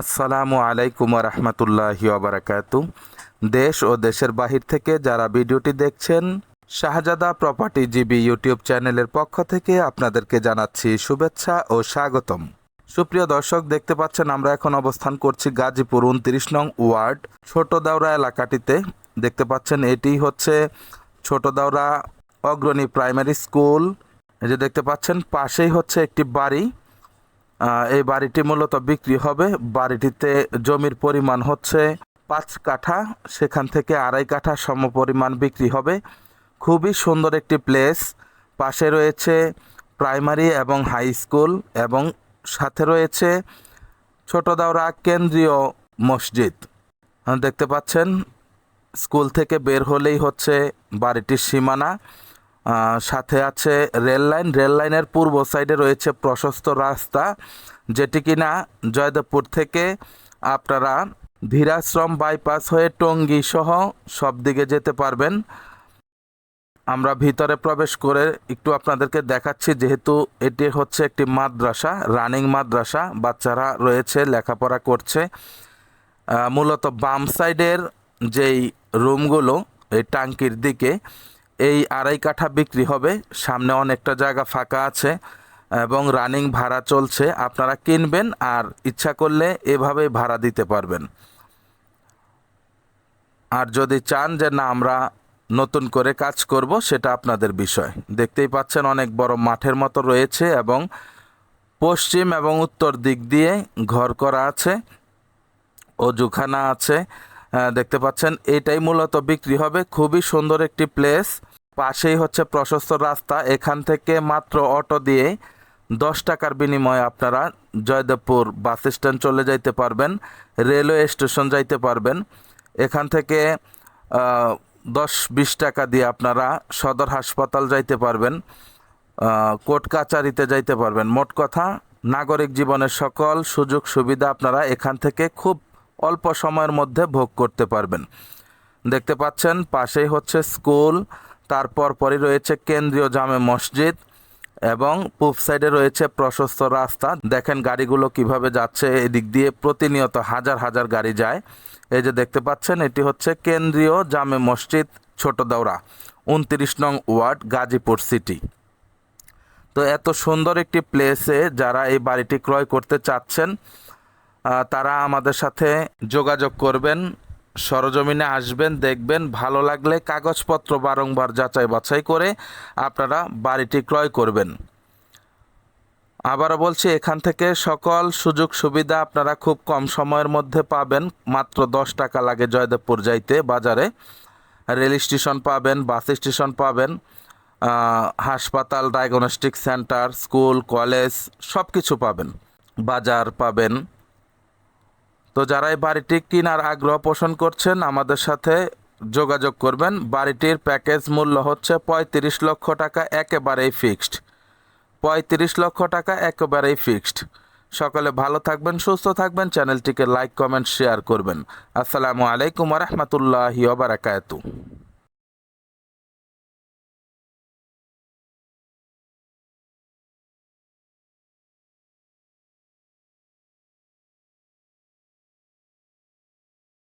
আসসালামু আলাইকুম রহমতুল্লাহি ওবরাকাতু দেশ ও দেশের বাহির থেকে যারা ভিডিওটি দেখছেন, শাহজাদা প্রপার্টি জিবি ইউটিউব চ্যানেলের পক্ষ থেকে আপনাদেরকে জানাচ্ছি শুভেচ্ছা ও স্বাগতম। সুপ্রিয় দর্শক, দেখতে পাচ্ছেন আমরা এখন অবস্থান করছি গাজীপুর উনত্রিশ নং ওয়ার্ড ছোট দাওরা এলাকাটিতে। দেখতে পাচ্ছেন এটি হচ্ছে ছোট দাওরা অগ্রণী প্রাইমারি স্কুল। এই যে দেখতে পাচ্ছেন, পাশেই হচ্ছে একটি বাড়ি। এই বাড়িটি মূলত বিক্রি হবে। বাড়িটিতে জমির পরিমাণ হচ্ছে পাঁচ কাঠা, সেখান থেকে আড়াই কাঠা সম পরিমাণ বিক্রি হবে। খুবই সুন্দর একটি প্লেস। পাশে রয়েছে প্রাইমারি এবং হাই স্কুল এবং সাথে রয়েছে ছোট দাওরা কেন্দ্রীয় মসজিদ। দেখতে পাচ্ছেন, স্কুল থেকে বের হলেই হচ্ছে বাড়িটির সীমানা। সাথে আছে রেল লাইন। রেল লাইনের পূর্ব সাইডে রয়েছে প্রশস্ত রাস্তা, যেটি কিনা জয়দেবপুর থেকে আপনারা ধীরাশ্রম বাইপাস হয়ে টঙ্গী সহ সব দিকে যেতে পারবেন। আমরা ভিতরে প্রবেশ করে একটু আপনাদেরকে দেখাচ্ছি, যেহেতু এটি হচ্ছে একটি মাদ্রাসা, রানিং মাদ্রাসা, বাচ্চারা রয়েছে, লেখাপড়া করছে। মূলত বাম সাইডের যেই রুমগুলো, এই টাঙ্কির দিকে এই আড়াই কাঠা বিক্রি হবে। সামনে অনেকটা জায়গা ফাঁকা আছে এবং রানিং ভাড়া চলছে। আপনারা কিনবেন আর ইচ্ছা করলে এভাবেই ভাড়া দিতে পারবেন। আর যদি চান যে না, আমরা নতুন করে কাজ করব, সেটা আপনাদের বিষয়। দেখতেই পাচ্ছেন অনেক বড় মাঠের মতো রয়েছে এবং পশ্চিম এবং উত্তর দিক দিয়ে ঘর করা আছে, অজুখানা আছে। দেখতে পাচ্ছেন, এটাই মূলত বিক্রি হবে। খুবই সুন্দর একটি প্লেস পাশেই হচ্ছে প্রশস্ত রাস্তা। এখান থেকে মাত্র অটো দিয়ে দশ টাকার বিনিময়ে আপনারা জয়দেবপুর বাস স্ট্যান্ড চলে যাইতে পারবেন, রেলওয়ে স্টেশন যাইতে পারবেন। এখান থেকে দশ বিশ টাকা দিয়ে আপনারা সদর হাসপাতাল যাইতে পারবেন কোর্ট কাচারিতে যাইতে পারবেন। মোট কথা, নাগরিক জীবনের সকল সুযোগ সুবিধা আপনারা এখান থেকে খুব অল্প সময়ের মধ্যে ভোগ করতে পারবেন। দেখতে পাচ্ছেন, পাশেই হচ্ছে স্কুল, তারপর পরই রয়েছে কেন্দ্রীয় জামে মসজিদ এবং পূব সাইডে রয়েছে প্রশস্ত রাস্তা। দেখেন গাড়িগুলো কীভাবে যাচ্ছে, এদিক দিয়ে প্রতিনিয়ত হাজার হাজার গাড়ি যায়। এই যে দেখতে পাচ্ছেন, এটি হচ্ছে কেন্দ্রীয় জামে মসজিদ, ছোট দৌড়া উনত্রিশ নং ওয়ার্ড, গাজীপুর সিটি। তো এত সুন্দর একটি প্লেসে যারা এই বাড়িটি ক্রয় করতে চাচ্ছেন তারা আমাদের সাথে যোগাযোগ করবেন, সরজমিনে আসবেন, দেখবেন, ভালো লাগলে কাগজপত্র বারংবার যাচাই বাছাই করে আপনারা বাড়িটি ক্রয় করবেন। আবারও বলছি, এখান থেকে সকল সুযোগ সুবিধা আপনারা খুব কম সময়ের মধ্যে পাবেন। মাত্র দশ টাকা লাগে জয়দেবপুর যাইতে, বাজারে। রেল স্টেশন পাবেন, বাস স্টেশন পাবেন হাসপাতাল ডায়াগনস্টিক সেন্টার স্কুল, কলেজ সব কিছু পাবেন। বাজার পাবেন। তো যারা এই বাড়িটি কেনার আগ্রহ পোষণ করছেন, আমাদের সাথে যোগাযোগ করবেন। বাড়িটির প্যাকেজ মূল্য হচ্ছে পঁয়ত্রিশ লক্ষ টাকা, একেবারেই ফিক্সড। পঁয়ত্রিশ লক্ষ টাকা, একেবারেই ফিক্সড। সকলে ভালো থাকবেন, সুস্থ থাকবেন, চ্যানেলটিকে লাইক, কমেন্ট, শেয়ার করবেন। আসসালামু আলাইকুম রহমতুল্লাহ ওবরাকাতু